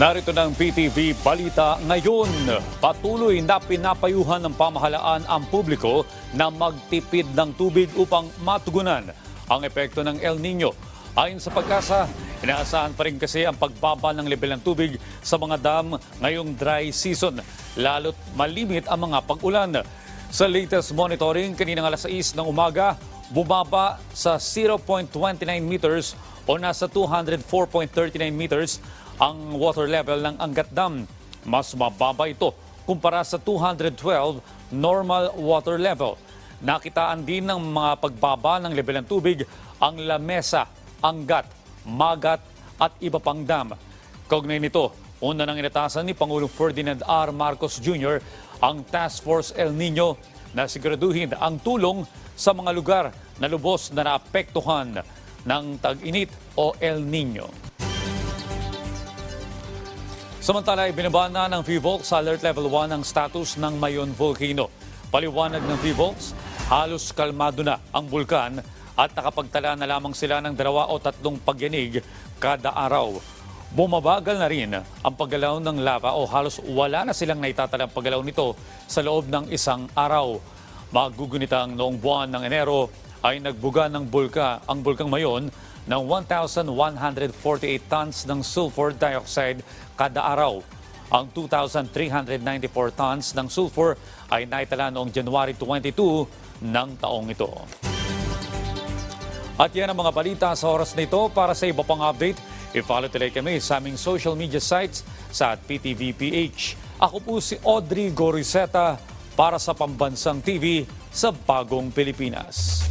Narito ng PTV Balita ngayon. Patuloy na pinapayuhan ng pamahalaan ang publiko na magtipid ng tubig upang matugunan ang epekto ng El Nino. Ayon sa pagkasa, inaasahan pa rin kasi ang pagbaba ng level ng tubig sa mga dam ngayong dry season, lalo't malimit ang mga pag-ulan. Sa latest monitoring, kaninang alas 6 ng umaga, bumaba sa 0.29 meters o nasa 204.39 meters ang water level ng Angat Dam. Mas mababa ito kumpara sa 212 normal water level. Nakitaan din ng mga pagbaba ng level ng tubig ang Lamesa, Angat, Magat at iba pang dam. Kaugnay nito, una nang inatasan ni Pangulong Ferdinand R. Marcos Jr. ang Task Force El Nino na siguraduhin ang tulong sa mga lugar na lubos na naapektuhan ng tag-init o El Nino. Samantala, ibinaba na ng VVOLS sa Alert Level 1 ang status ng Mayon Volcano. Paliwanag ng VVOLS, halos kalmado na ang bulkan at nakapagtala na lamang sila ng dalawa o tatlong pagyanig kada araw. Bumabagal na rin ang paggalaw ng lava o halos wala na silang naitatalang paggalaw nito sa loob ng isang araw. Magugunitang noong buwan ng Enero ay nagbuga ng bulka ang bulkang Mayon ng 1,148 tons ng sulfur dioxide kada araw. Ang 2,394 tons ng sulfur ay naitala noong January 22 ng taong ito. At yan ang mga balita sa oras na ito. Para sa iba pang update, i-follow tuloy kami sa aming social media sites sa PTVPH. Ako po si Audrey Goriseta para sa Pambansang TV sa Bagong Pilipinas.